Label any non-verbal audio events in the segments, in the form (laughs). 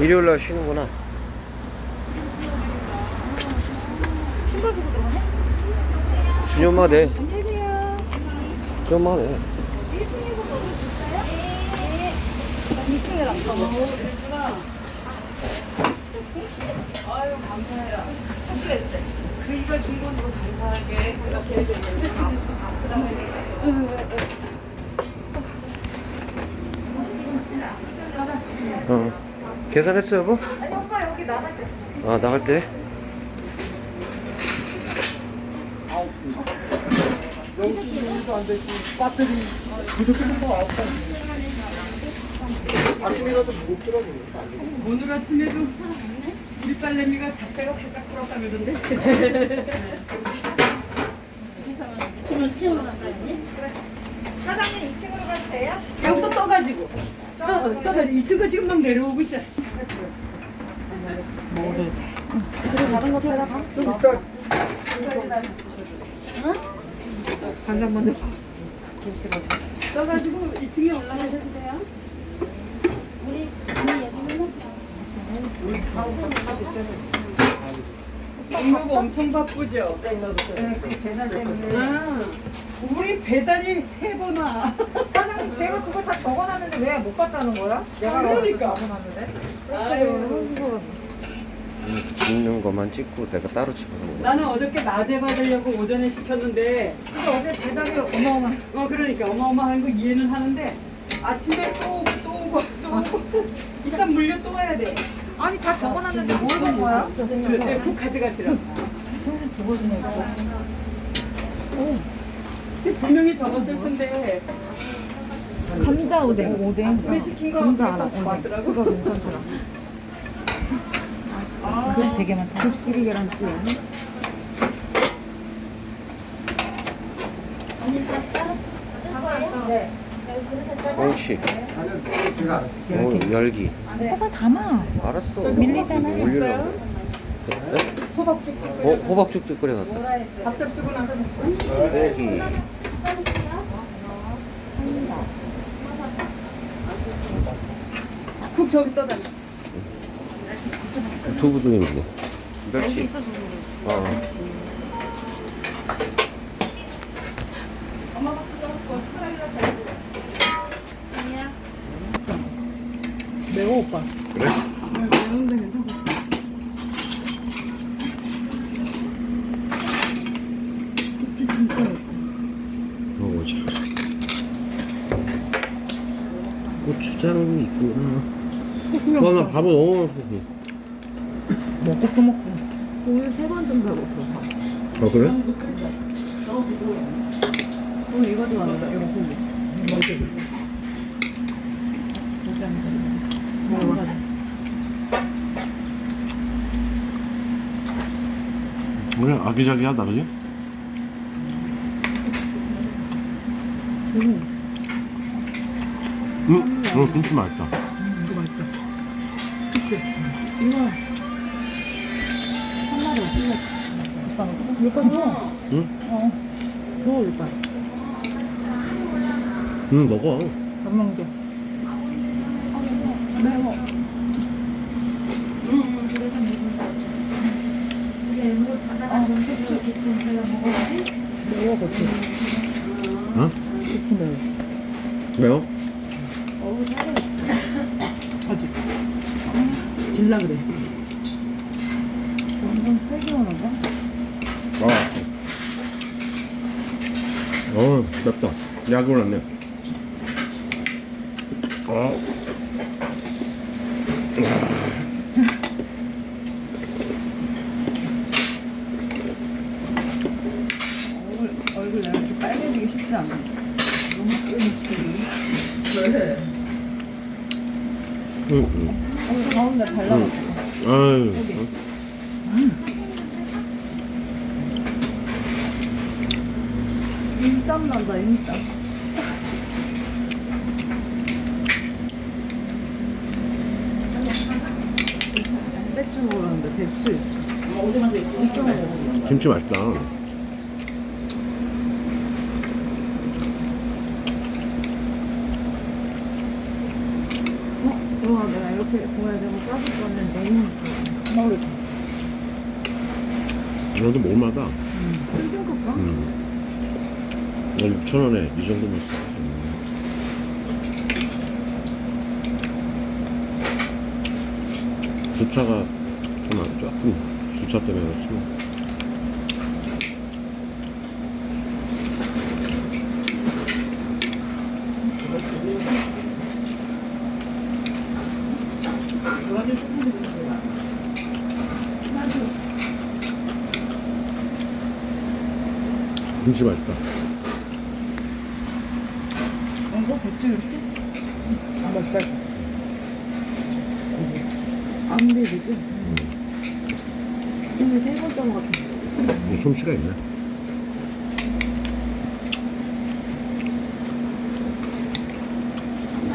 일요일 날 쉬는구나. 신발 보고 들어가네? 준이 엄마 네. 안녕하세요. 준이 엄마 네. 2층에 놨어. 아유 감사해요. 참치가 있어요. 그 이거 준 건으로 감사하게 그렇게 해주면 어. 계산했어 여보? 아니, 오빠 여기 나갈 때. 아 나갈 때? 영수증도 안 되지 배터리 부족한 거 없어 아침이라도 무겁더라고 오늘 아침에도 우리 딸내미가 잡채가 살짝 불었다 그러던데. 사장님 2층으로 가도 돼요? 여기서 떠가지고. 어, 떠가지고 이 친구가 지금 막 내려오고 있잖아. 다른 거 따라가. 일단 간장 먼저. 떠가지고 2층에 올라가셔도 돼요. 엄마가 엄청 바쁘죠? 네, 그 배달 때문에. 아, 우리 배달이 세 번 와. 사장님 제가 그거 다 적어놨는데 왜 못 갔다는 거야? 내가 그러니까. 적어놨는데. 아유, 찍는 것만 찍고 내가 따로 찍어서 나는 어저께 낮에 받으려고 오전에 시켰는데, 근데 어제 배달이 어마어마. 어, 그러니까 어마어마한 거 이해는 하는데, 아침에 또 오고 또 오고 또 오고. 일단 물려 또 와야 돼. 아니 다 적어놨는데 뭘 본 거야? 그래, 네, 국 가져가시라고. 분명히 적었을 텐데, 감자 오뎅. 오뎅. 아침에 시킨 거 감자 알아. 또 왔더라고. 그거 괜찮더라. 그 되게 많다. 급식이 계란찜. 꽁치 제가 어, 열기 오빠 담아. 알았어 밀리잖아요. 올리려고 네? 호박죽도 어, 호박죽도 끓여놨다 밥 잡수고 나서 고기 국 저기 떠다. 두부 있네 멸치 어. 매워 오빠. 그래? 매운데 괜찮겠어. 먹어보자 고추장 있구나 와 나 밥을 너무 먹고 먹고 또 먹고. 오늘 세번 정도 먹고. 어 그래? 오늘 이거 좋아한다. 이거 고기. 그래 아기자기하다 그지? 응? 응 김치 맛있다 이거 맛있다. 일반 줘. 응? 어. 줘, 일반. 응 먹어 줘. 매워. 매워, 그치? 응? 그치, 매워. 매워? 아주. 질라 그래. 완전 세게 오는가? 어. 어, 났네. 어. 얼굴, 얼굴 내가 이렇게 빨개지기 쉽지 않아. 너무 끈이 왜? 응, 응. 어, 가운데 발라가지고. 아유. 인땀 난다 인땀 배추 먹으라는데 배추 있어 어디만 돼 있어 김치 맛있다. 어? 우와 내가 이렇게 보여야 되고 싸줄 거는 너무 먹을 이것도 먹을만하다. 힘들겠다 음. 6,000원에 이 정도면 써. 음. 주차가 좀 안- 조금 주차 때문에 그렇지 뭐. 김치 맛있다. 안 맛있다. 안 비리지? 이게 세 번째 것 같아 이 솜씨가 있네.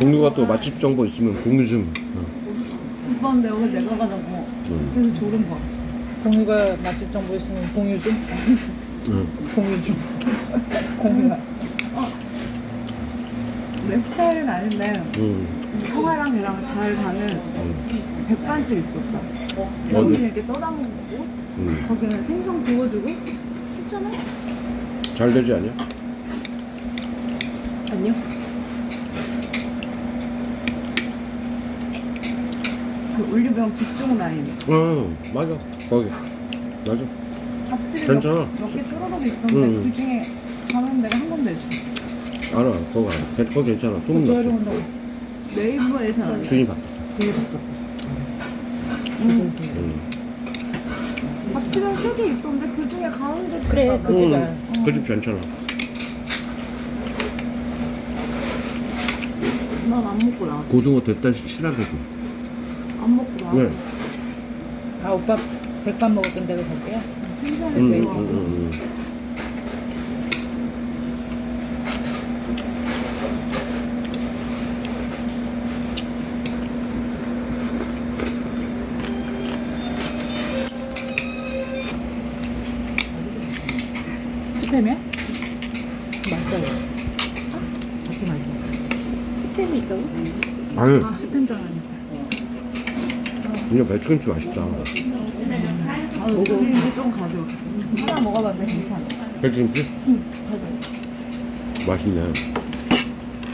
동료가 또 맛집 정보 있으면 공유 좀. 어. 오빠 근데 여기 내가 가자고 응. 그래서 졸음 봐 공유가 맛집 정보 있으면 공유 좀. 응. (laughs) 공유 좀. 공유가. 내 스타일은 아닌데 응. 형아랑 걔랑 잘 가는 응. 백반집 있었다 어디? 여기는 이렇게 떠담고 응. 거기는 생선 구워주고 추천해? 잘 되지 않냐? 아니요 그 올리브영 뒤쪽 라인 어, 맞아. 거기. 맞아. 밥집이 괜찮아. 몇개 뚫어놓고 있던데 응. 그 중에 가는 데가 한 군데 있어 알아. 거기 알아. 걔- 거기 괜찮아. 소문 났어. 네이버에서. 주인이 바뀌었다. 응. 응. 밥집은 세개 있던데 그 중에 가는 데 그래, 그 집에. 응. 그집 괜찮아. 난안 먹고 나왔어 고등어 됐다 실하게 줘. 안 먹고 나왔어 왜? 아, 오빠 백반 먹었던 데가 거기야? 신선해 응, 응, 응, 응, 응. 스팸이야? 맛있다. 이거. 같이 마셔. 스팸이 있다고? 아유, 아, 스팸 장 아니까. 이거 배추김치 맛있다. 아, 배추김치 좀 가져 하나 먹어봤는데 괜찮아 배추김치? 응 가져 맛있네.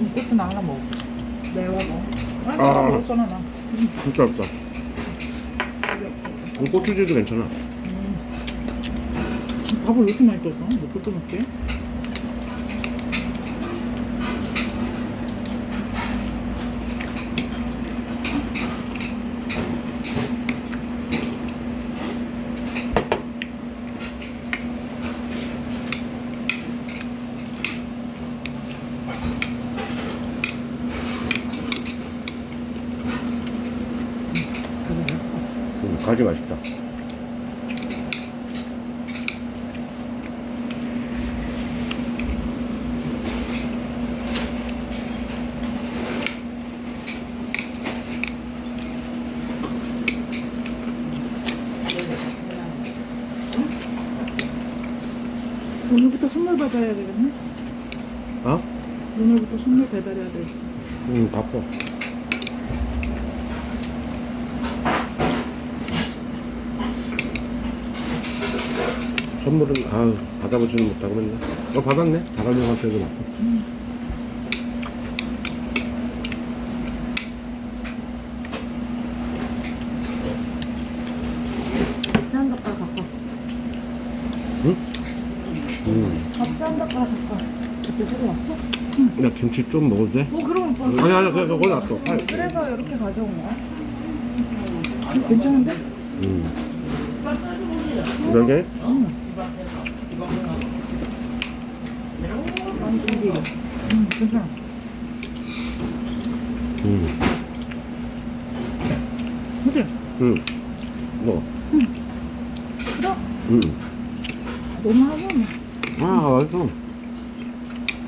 이 고추 나 하나 먹어. 매워서 아니, 아. 나 먹었잖아, 나. 진짜 없다. 이 고추지도 괜찮아. 밥을 왜 이렇게 많이 떴어? 몇개 먹게? 응, 가지 맛있다. 받아야 되겠네? 어? 오늘부터 선물 배달해야 되겠어. 응, 바빠. 선물은 아 받아보지는 못하고 맨날 어 받았네 다람쥐한테도 받고 밥한 젓갈 갖고 왔어 응? 응. 그때 새로 왔어? 야 김치 좀 먹어도 돼? 뭐 그럼 오빠 아니 아니 그거 거기 놔둬 그래서 이렇게 가져온 거야? 괜찮은데? 응 여기? 난 준비 응, 괜찮아. 응 그치? 응. 뭐? 싫어? 응. 너무 하면 아, 맛있어.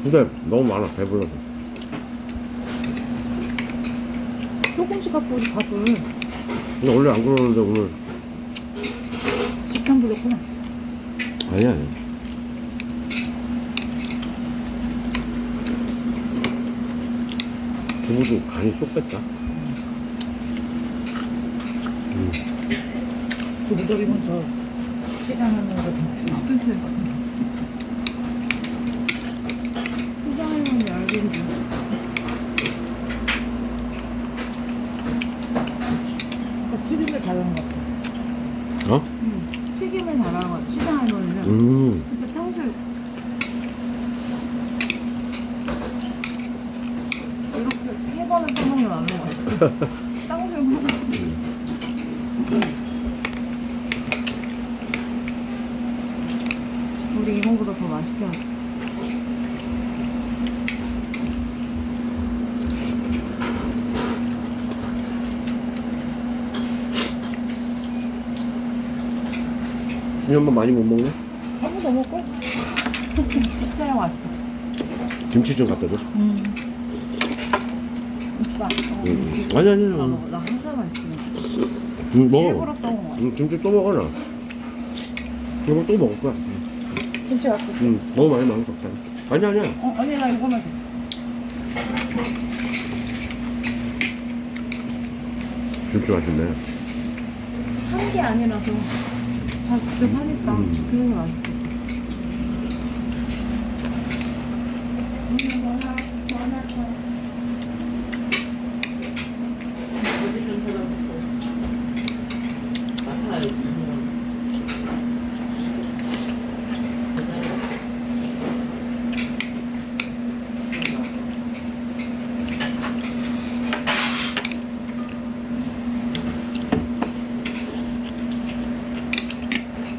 근데 너무 많아, 배불러서. 조금씩 갖고 오지 밥을 근데 원래 안 그러는데 오늘. 식탐 불렀구나. 아니야, 아니야. 두부도 간이 쏙 뺐다. 두부조리 먼저 시장하는 거더 맛있어. 그치? 시장하면 알겠지. 그러니까 튀김을 잘하는 것 같아. 어? 응. 튀김을 잘하는 것 같아. 시장하면은. 음. 근데 탕수육 이렇게 세 번을 떠먹는 안 돼. 탕수육 하나. 우리 이모보다 더 맛있게 하자. 준이 엄마 많이 못 먹네? 한번 더 먹고? 진짜야 왔어. 김치 좀 갖다 줘. 음. 오빠. 어, 응. 김치 아니, 아니, 나 아니. 먹어. 나 항상 있으면. 응, 먹어. 일부러 떠먹어. 응, 김치 또 먹어라. 이거 또 먹을 거야. 김치 갖고. 응, 너무 많이 먹으면 적당히. 아니, 아니야. 어, 아니 나 이거만 돼. 김치 맛있네. 산 게 아니라서 다 직접 하니까 음. 그래서 맛있어.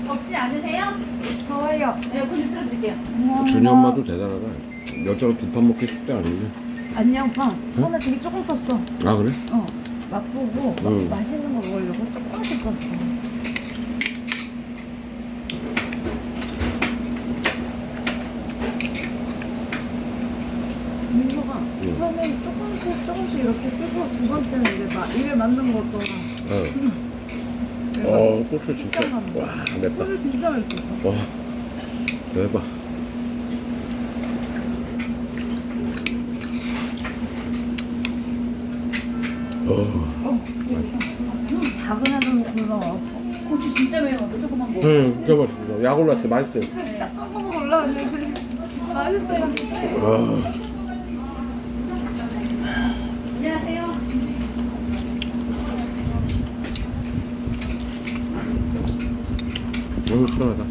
덥지 않으세요? 더워요. 에어컨 좀 틀어드릴게요. 준이 엄마도 대단하다. 여자가 두판 먹기 쉽지 않은데. 안녕 오빠. 처음에 되게 조금 떴어. 아, 그래? 어. 맛보고 막 응. 맛있는 거 먹으려고 조금씩 떴어. 민서가 응. 처음에 조금씩 조금씩 이렇게 뜨고 두 번째는 이제 막 입에 맞는 것도 어. 어, 고추 진짜. 와, 맵다. 꿀 진짜 맛있어. 와, 대박. 어, 어, 작은 애들 골라 왔어. 고추 진짜 매워. 조금만 먹어. 응, 진짜. 약 올랐지, 맛있어요. 한번 올라왔는데 맛있어요. 아, 안녕하세요. 너무 시원하다.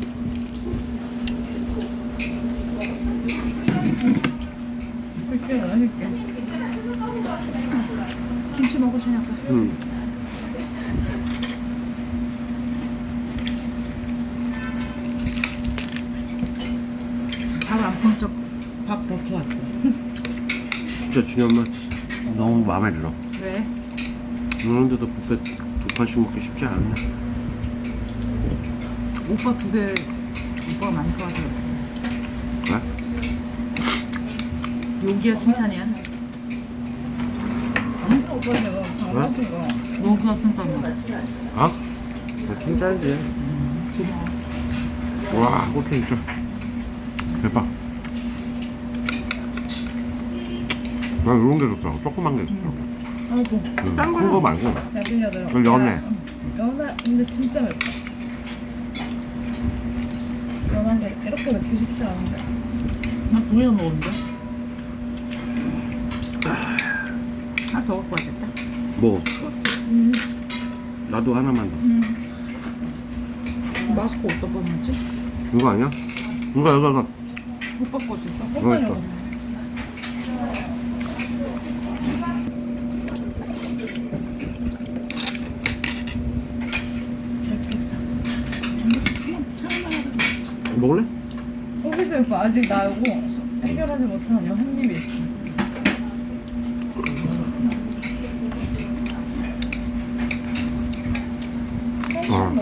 그렇게 맛있게. 먹어주냐고. 응. 밥안 펑쩍 밥더 좋았어. 진짜 준이 엄마 너무 마음에 들어. 왜? 그런데도 뷔페 두 판씩 먹기 쉽지 않네. 오빠 두 배, 오빠가 많이 좋아서. 그래? 욕이야 칭찬이야? 응? 오빠 내가 장난친 거. 너 그냥 칭찬이야. 아? 나 칭찬이지. 와, 고추 진짜. 대박. 난 이런 게 좋더라고. 조그만 게 좋더라고. 아이고. 응, 딴큰거 말고. 야들 야들. 그럼 연해. 연해. 근데 진짜 맵다. 연한데 이렇게 맵기 쉽지 않은데. 나 두개 먹었는데. 하나 더 갖고 와야겠다. 뭐, 음. 나도 하나만 더. 마스크 어디다 뻗는지? 이거 아니야? 이거, 이거, 이거. 오빠 거 있어? 이거 있어. 먹을래? 오빠 아직 나 이거 해결하지 못한 한 입이 있어.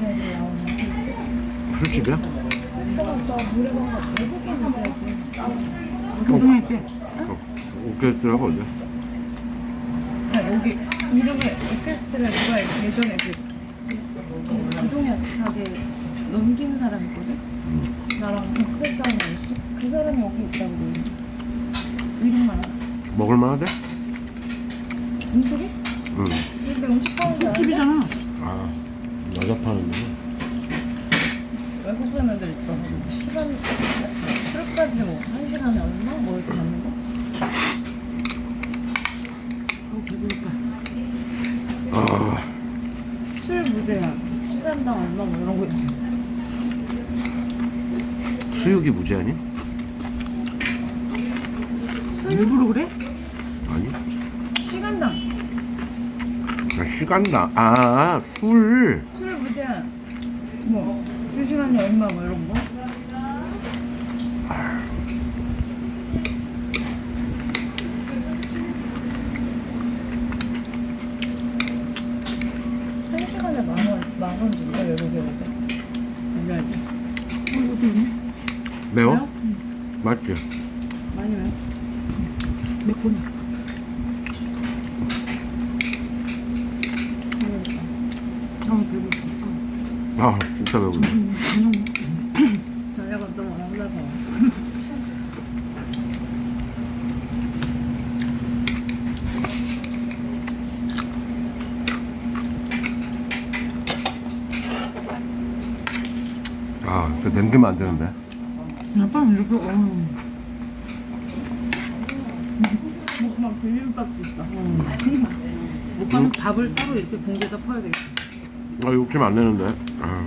술집. 술집이야? 여자애들. 교동에 있대. 어. 오케스트라가 어디야? 아 여기 이름을 오케스트라 누가 예전에 그 기동이 하게 넘긴 사람 있거든? 나랑 댓글 싸움 했어? 그 사람이 여기 있다고 이름만 알아. 먹을만하대? 음식이? 응. 근데 음식 파는 줄 알아? 집이잖아. 아 여자 파는데. 외국 사람들 있잖아. 시간, 술까지 뭐, 한 시간에 얼마? 뭐 이렇게 받는 거? 어 배부르다. 아술 무제한, 시간당 얼마 뭐 이런 거 있지. 수육이 무제한이? 일부러 그래? 아니. 시간당 아, 시간당. 아 술. 술 무제한. 뭐, 두 시간에 얼마 뭐 이런 거? 한 시간에 만 원, 만원 준다, 여러 개. 어 어디 있네? 매워? 매워? 맞지? 많이 매워? 맵구나. 모르겠다. 어 배부르다. 어. 아 진짜 배불러. 음, 그냥 저녁은 너무 안 올라가. 아, 그 냄새만 안 드는데. 약간 이렇게 어. 막 비빔밥도 있다. 오빠는 밥을 따로 이렇게 봉지에다 퍼야 되겠다. 아, 욕심 안 내는데. 아.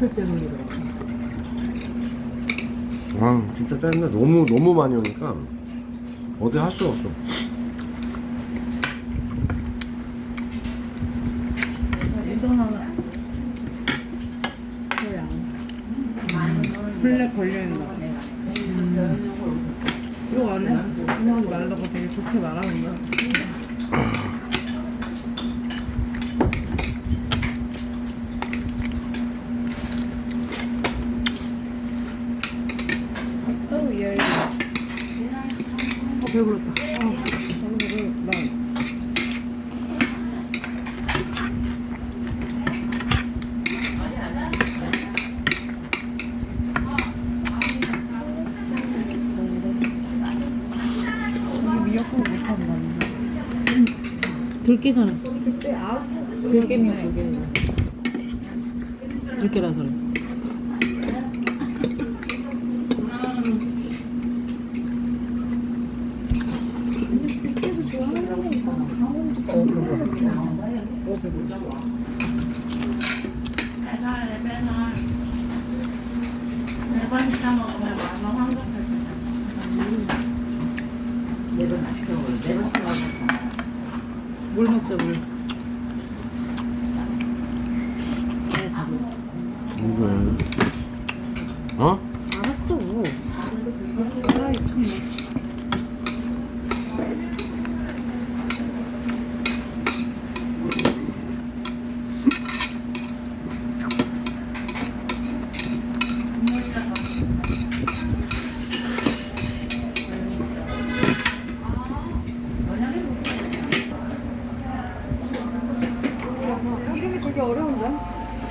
이렇게. 아, 진짜 짜증나. 너무, 너무 많이 오니까. 어디 할 수가 없어. 이전 하나 그야 블랙 걸려있는 거 같네 이거 안에 그냥 말라고 되게 좋게 말하는 거야 또 이열 어 배부르다. 어. 오늘은 나 이게 미역국 못한다는데 들깨잖아. 들깨미야 들깨. 들깨라서 그래. 물 먹자 물. 이거. 어? 알았어.